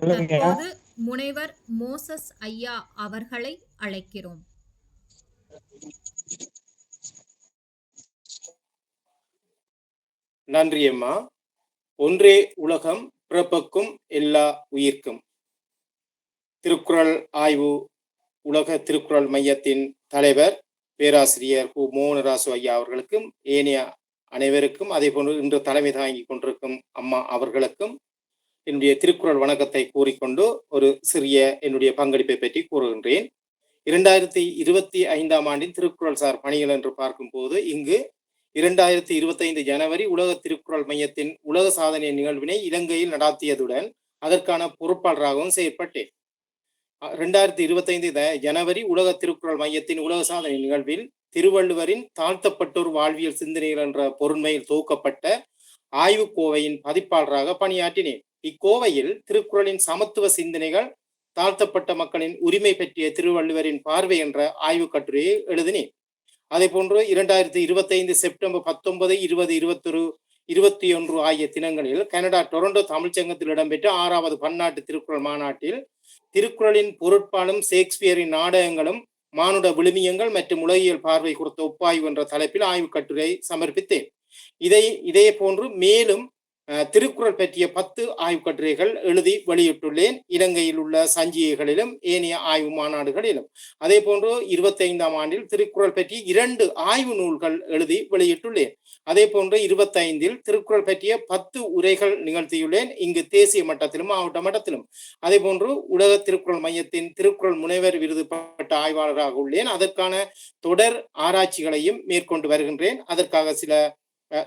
தற்போது முனைவர் மோசஸ் ஐயா அவர்களை அழைக்கிறோம். நன்றி அம்மா. ஒன்றே உலகம் பிறப்புக்கும் எல்லா உயிர்க்கும். திருக்குறள் ஆய்வு உலக திருக்குறள் மையத்தின் தலைவர் பேராசிரியர் கு. மோகனராசு ஐயா அவர்களுக்கும் ஏனைய அனைவருக்கும் அதே போன்று இன்று தலைமை தாங்கி கொண்டிருக்கும் அம்மா அவர்களுக்கும் என்னுடைய திருக்குறள் வணக்கத்தை கூறிக்கொண்டு ஒரு சிறிய என்னுடைய பங்களிப்பை பற்றி கூறுகின்றேன். இரண்டாயிரத்தி இருபத்தி ஐந்தாம் ஆண்டின் திருக்குறள் சார் பணிகள் என்று பார்க்கும்போது இங்கு இரண்டாயிரத்தி இருபத்தைந்து ஜனவரி உலக திருக்குறள் மையத்தின் உலக சாதனை நிகழ்வினை இலங்கையில் நடாத்தியதுடன் அதற்கான பொறுப்பாளராகவும் செயற்பட்டேன். இரண்டாயிரத்தி இருபத்தைந்து ஜனவரி உலக திருக்குறள் மையத்தின் உலக சாதனை நிகழ்வில் திருவள்ளுவரின் தாழ்த்தப்பட்டோர் வாழ்வியல் சிந்தனைகள் என்ற பொருண்மையில் தொகுக்கப்பட்ட ஆய்வுக்கோவையின் பதிப்பாளராக பணியாற்றினேன். இக்கோவையில் திருக்குறளின் சமத்துவ சிந்தனைகள் தாழ்த்தப்பட்ட மக்களின் உரிமை பற்றிய திருவள்ளுவரின் பார்வை என்ற ஆய்வு கட்டுரையை எழுதினேன். அதே போன்று இரண்டாயிரத்தி இருபத்தைந்து செப்டம்பர் பத்தொன்பது இருபது இருபத்தொரு இருபத்தி ஒன்று ஆகிய தினங்களில் கனடா டொரண்டோ தமிழ்ச்சங்கத்தில் இடம்பெற்ற ஆறாவது பன்னாட்டு திருக்குறள் மாநாட்டில் திருக்குறளின் பொருட்பாலும் ஷேக்ஸ்பியரின் நாடகங்களும் மானுட விழுமியங்கள் மற்றும் உலகியல் பார்வை குறித்த ஒப்பாய்வு என்ற தலைப்பில் ஆய்வு கட்டுரை சமர்ப்பித்தேன். இதை இதே போன்று மேலும் திருக்குறள் பற்றிய பத்து ஆய்வு கட்டுரைகள் எழுதி வெளியிட்டுள்ளேன். இலங்கையில் உள்ள சஞ்சிகைகளிலும் ஏனைய ஆய்வு மாநாடுகளிலும். அதே போன்று இருபத்தி ஐந்தாம் ஆண்டில் திருக்குறள் பற்றி இரண்டு ஆய்வு நூல்கள் எழுதி வெளியிட்டுள்ளேன். அதே போன்று இருபத்தைந்தில் திருக்குறள் பற்றிய பத்து உரைகள் நிகழ்த்தியுள்ளேன். இங்கு தேசிய மட்டத்திலும் மாவட்ட மட்டத்திலும். அதே போன்று உலக திருக்குறள் மையத்தின் திருக்குறள் முனைவர் விருது பெற்ற ஆய்வாளராக உள்ளேன். அதற்கான தொடர் ஆராய்ச்சிகளையும் மேற்கொண்டு வருகின்றேன். அதற்காக சில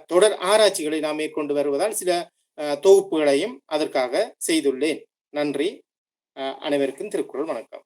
தொடர் ஆராய்ச்சிகளை நாம் மேற்கொண்டு வருவதால் சில தொகுப்புகளையும் அதற்காக செய்துள்ளேன். நன்றி. அனைவருக்கும் திருக்குறள் வணக்கம்.